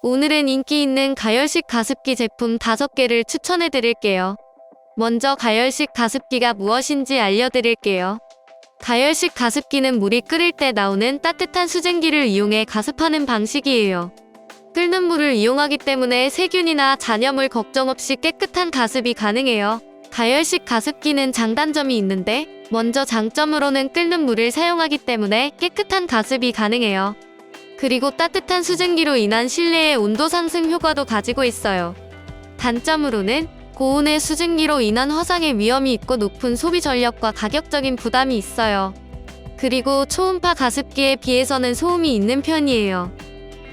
오늘은 인기 있는 가열식 가습기 제품 5개를 추천해 드릴게요. 먼저 가열식 가습기가 무엇인지 알려드릴게요. 가열식 가습기는 물이 끓을 때 나오는 따뜻한 수증기를 이용해 가습하는 방식이에요. 끓는 물을 이용하기 때문에 세균이나 잔여물 걱정 없이 깨끗한 가습이 가능해요. 가열식 가습기는 장단점이 있는데, 먼저 장점으로는 끓는 물을 사용하기 때문에 깨끗한 가습이 가능해요. 그리고 따뜻한 수증기로 인한 실내의 온도 상승 효과도 가지고 있어요. 단점으로는 고온의 수증기로 인한 화상의 위험이 있고 높은 소비 전력과 가격적인 부담이 있어요. 그리고 초음파 가습기에 비해서는 소음이 있는 편이에요.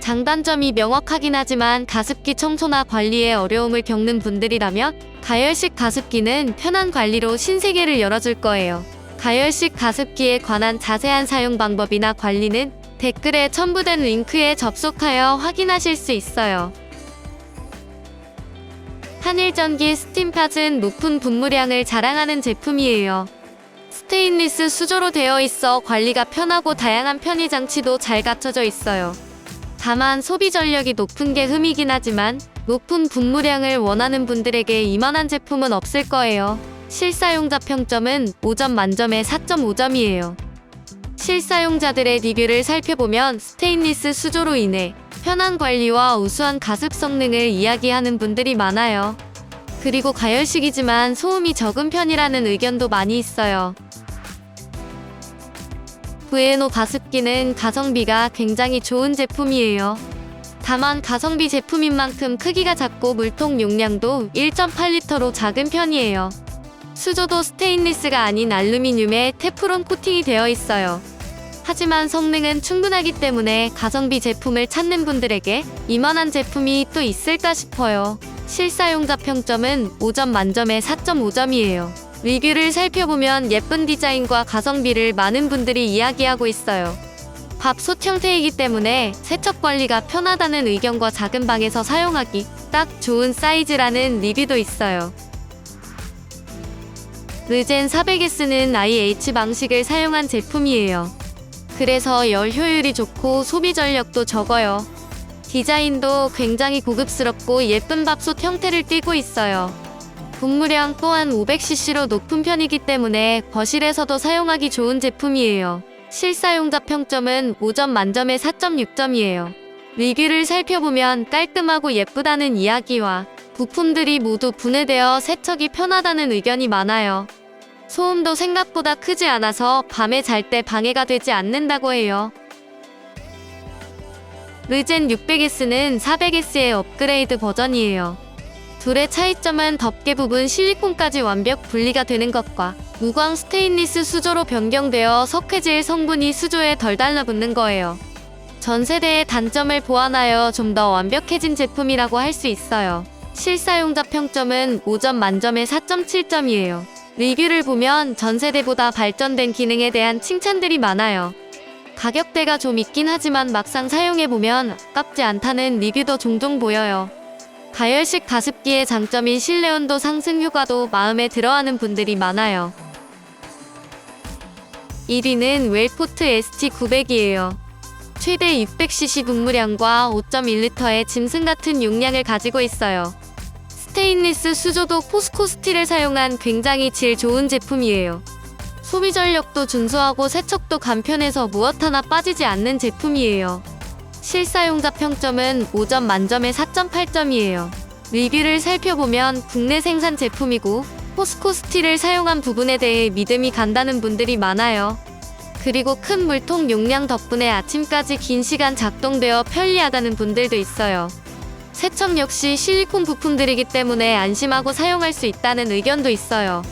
장단점이 명확하긴 하지만 가습기 청소나 관리에 어려움을 겪는 분들이라면 가열식 가습기는 편한 관리로 신세계를 열어줄 거예요. 가열식 가습기에 관한 자세한 사용 방법이나 관리는 댓글에 첨부된 링크에 접속하여 확인하실 수 있어요. 한일전기 스팀팟은 높은 분무량을 자랑하는 제품이에요. 스테인리스 수조로 되어 있어 관리가 편하고 다양한 편의 장치도 잘 갖춰져 있어요. 다만 소비 전력이 높은 게 흠이긴 하지만 높은 분무량을 원하는 분들에게 이만한 제품은 없을 거예요. 실사용자 평점은 5점 만점에 4.5점이에요. 실사용자들의 리뷰를 살펴보면 스테인리스 수조로 인해 편한 관리와 우수한 가습 성능을 이야기하는 분들이 많아요. 그리고 가열식이지만 소음이 적은 편이라는 의견도 많이 있어요. 부에노 가습기는 가성비가 굉장히 좋은 제품이에요. 다만 가성비 제품인 만큼 크기가 작고 물통 용량도 1.8리터로 작은 편이에요. 수조도 스테인리스가 아닌 알루미늄에 테프론 코팅이 되어 있어요. 하지만 성능은 충분하기 때문에 가성비 제품을 찾는 분들에게 이만한 제품이 또 있을까 싶어요. 실사용자 평점은 5점 만점에 4.5점이에요. 리뷰를 살펴보면 예쁜 디자인과 가성비를 많은 분들이 이야기하고 있어요. 밥솥 형태이기 때문에 세척 관리가 편하다는 의견과 작은 방에서 사용하기 딱 좋은 사이즈라는 리뷰도 있어요. 르젠 400S는 IH 방식을 사용한 제품이에요. 그래서 열 효율이 좋고 소비 전력도 적어요. 디자인도 굉장히 고급스럽고 예쁜 밥솥 형태를 띠고 있어요. 분무량 또한 500cc로 높은 편이기 때문에 거실에서도 사용하기 좋은 제품이에요. 실사용자 평점은 5점 만점에 4.6점이에요. 리뷰를 살펴보면 깔끔하고 예쁘다는 이야기와 부품들이 모두 분해되어 세척이 편하다는 의견이 많아요. 소음도 생각보다 크지 않아서 밤에 잘 때 방해가 되지 않는다고 해요. 르젠 600S는 400S의 업그레이드 버전이에요. 둘의 차이점은 덮개 부분 실리콘까지 완벽 분리가 되는 것과 무광 스테인리스 수조로 변경되어 석회질 성분이 수조에 덜 달라붙는 거예요. 전 세대의 단점을 보완하여 좀 더 완벽해진 제품이라고 할 수 있어요. 실사용자 평점은 5점 만점에 4.7점이에요. 리뷰를 보면 전 세대보다 발전된 기능에 대한 칭찬들이 많아요. 가격대가 좀 있긴 하지만 막상 사용해보면 아깝지 않다는 리뷰도 종종 보여요. 가열식 가습기의 장점인 실내 온도 상승 효과도 마음에 들어하는 분들이 많아요. 1위는 웰포트 ST900이에요. 최대 600cc 분무량과 5.1리터의 짐승 같은 용량을 가지고 있어요. 스테인리스 수조도 포스코 스틸을 사용한 굉장히 질 좋은 제품이에요. 소비 전력도 준수하고 세척도 간편해서 무엇 하나 빠지지 않는 제품이에요. 실사용자 평점은 5점 만점에 4.8점이에요. 리뷰를 살펴보면 국내 생산 제품이고 포스코 스틸을 사용한 부분에 대해 믿음이 간다는 분들이 많아요. 그리고 큰 물통 용량 덕분에 아침까지 긴 시간 작동되어 편리하다는 분들도 있어요. 세척 역시 실리콘 부품들이기 때문에 안심하고 사용할 수 있다는 의견도 있어요.